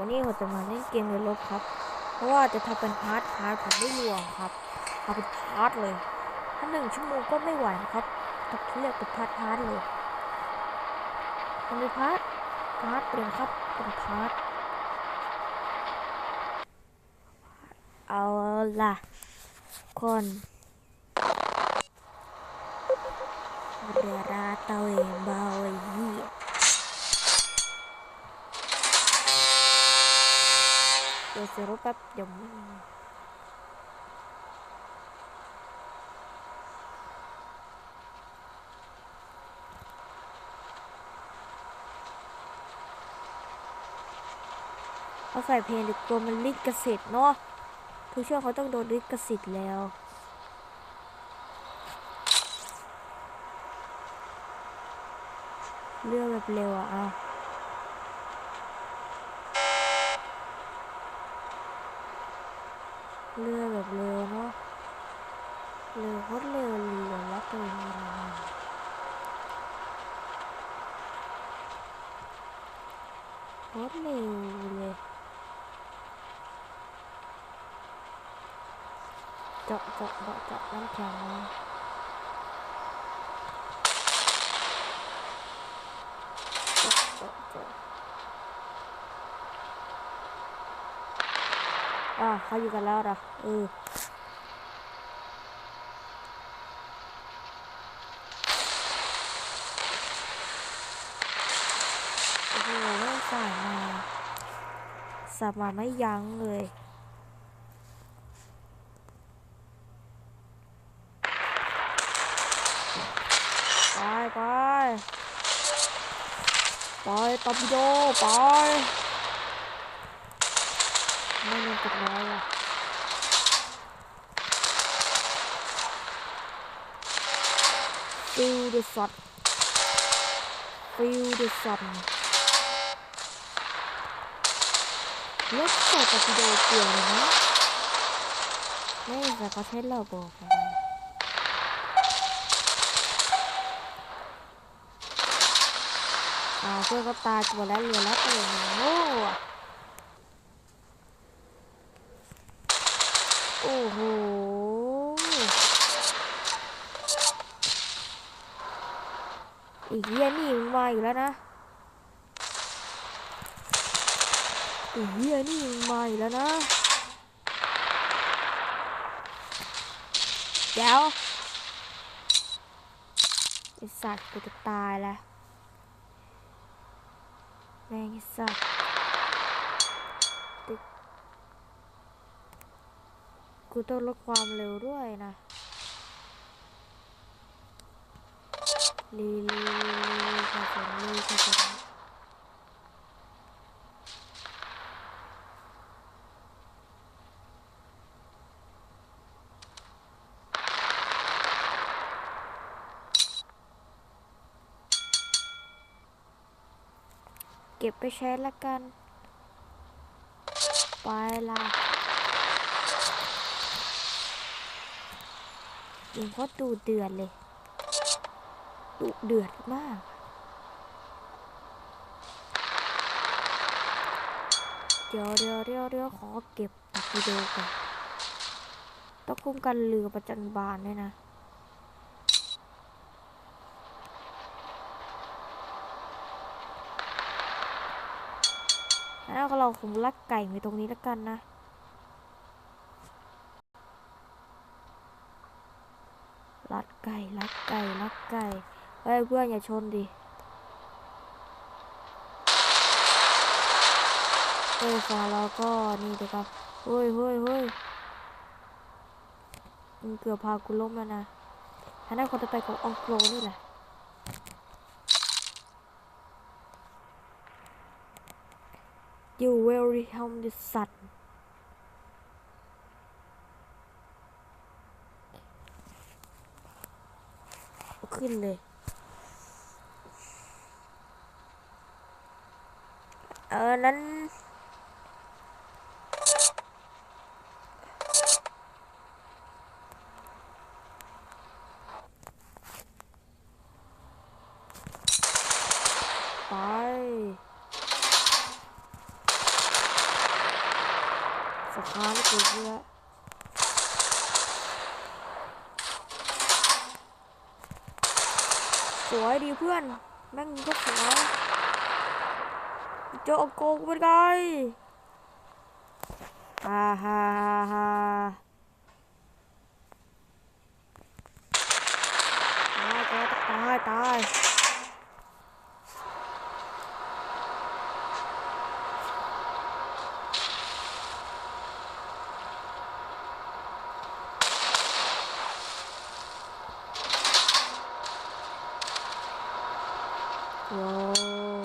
วันนี้ผมจะมาเล่นเกมในรถครับ เพราะว่าจะทำเป็นพาร์ทพาร์ทผมไม่รวมครับเอาเป็นพาร์ทเลย ถ้าหนึ่งชั่วโมงก็ไม่ไหวนะครับต้องเรียกเป็นพาร์ทพาร์ทเลยทำเป็นพาร์ทพาร์ทเปลี่ยนครับเป็นพาร์ทเอาล่ะคนเรือราตะเวนเบาไอ้เหี้ย เดี๋ยวซื้อรถแป๊บเดี๋ยวไม่มีเอาใส่เพลงดีกว่ามันลิขสิทธิ์เนาะทุกช่วงเขาต้องโดนลิขสิทธิ์แล้วเรื่องแบบเร็วอะ เรือแบบเร็วเนาะเร็วโคตรเร็วเรือแล้วตัวนี้นะโคตรเร็วเลยเจาะเจาะเจาะเจาะน้ำแข็งเจาะเจาะเจาะ อะเขาอยู่กันแล้วเหรอเออโอ้โหไม่สายมาสามาไม่ยั้งเลยไปไปไปตอร์ปิโดไป ไม่เล่นติดน้อยอะฟิลเดอะซันฟิลเดอะซันรถใส่ตอร์ปิโดเปลี่ยนนะไม่แต่เขาใช้ระบบอะอ่าเพื่อนก็ตายตัวแล้วเรือแล้วตัวหนึ่งโอ้ อะโอ้โหอีกเหี้ยนี่มึงมาอีกแล้วนะอีกเหี้ยนี่มึงมาอีกแล้วนะเดี๋ยวไอสัตว์กูจะตายแล้วแม่งไอสัตว์ตึก กูต้องลดความเร็วด้วยนะลีลีลีค่ะผมลีค่ะผมเก็บไปใช้ละกัน ไปละ ยิงโคตรดูเดือดเลยดุเดือดมาก เดี๋ยวเดี๋ยวเดี๋ยวเดี๋ยวขอเก็บตักวิดีโอก่อนต้องคุ้มกันเรือประจันบานด้วยนะแล้วเราคงลักไก่ไว้ตรงนี้แล้วกันนะ ลัด ไก่ ลัดไก่ ลัดไก่เฮ้ยเพื่อนอย่าชนดิเฮ้ยฟ้าเราก็นี่เดี๋ยวครับเฮ้ยเฮ้ยเฮ้ยมึงเกือบพากูล้มแล้วนะถ้าได้คนจะไปกับอองโกลนี่แหละ You will become the sun เอา ขึ้นเลย เออ นั้น ไปสคาไม่เกิดเยอ สวยดีเพื่อน แม่งก็สวยเจอโกงเป็นไงฮ่าฮ่าฮ่าฮ่าตายตายตาย ว้าว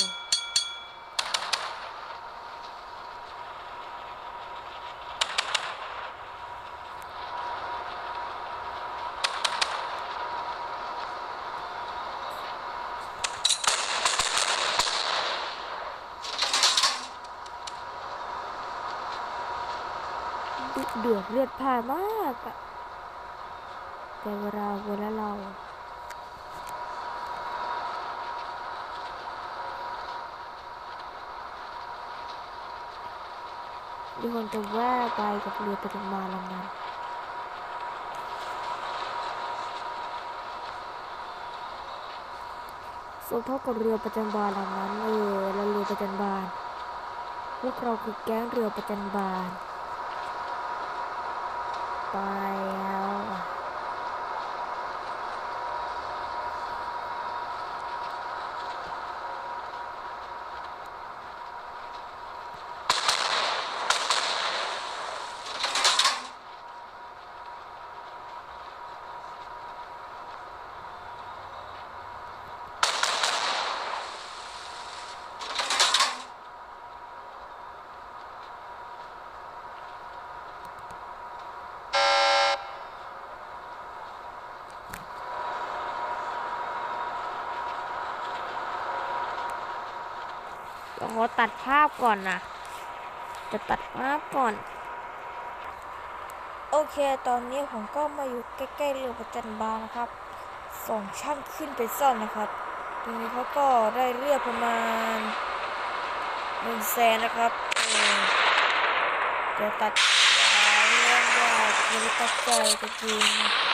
ดุเดือดเลือดพล่านมากอะแต่เวลาเวลาเรา มีคนจะแว่ไปกับเรือประจำบาลำนั้นสมเท่ากับเรือประจันบาลลำนั้นเออและเรือประจันบาลพวกเราคือแก๊งเรือประจันบาลไป ขอตัดภาพก่อนนะจะตัดภาพก่อน โอเค ตอนนี้ผมก็มาอยู่ใกล้ๆเรือประจันบานนะครับส่งช่างขึ้นไปซ่อมนะครับทีนี้เขาก็ได้เรือประมาณหนึ่งแสนนะครับเออเดี๋ยวตัดยาวเรื่องว่าจะตัดใจจริง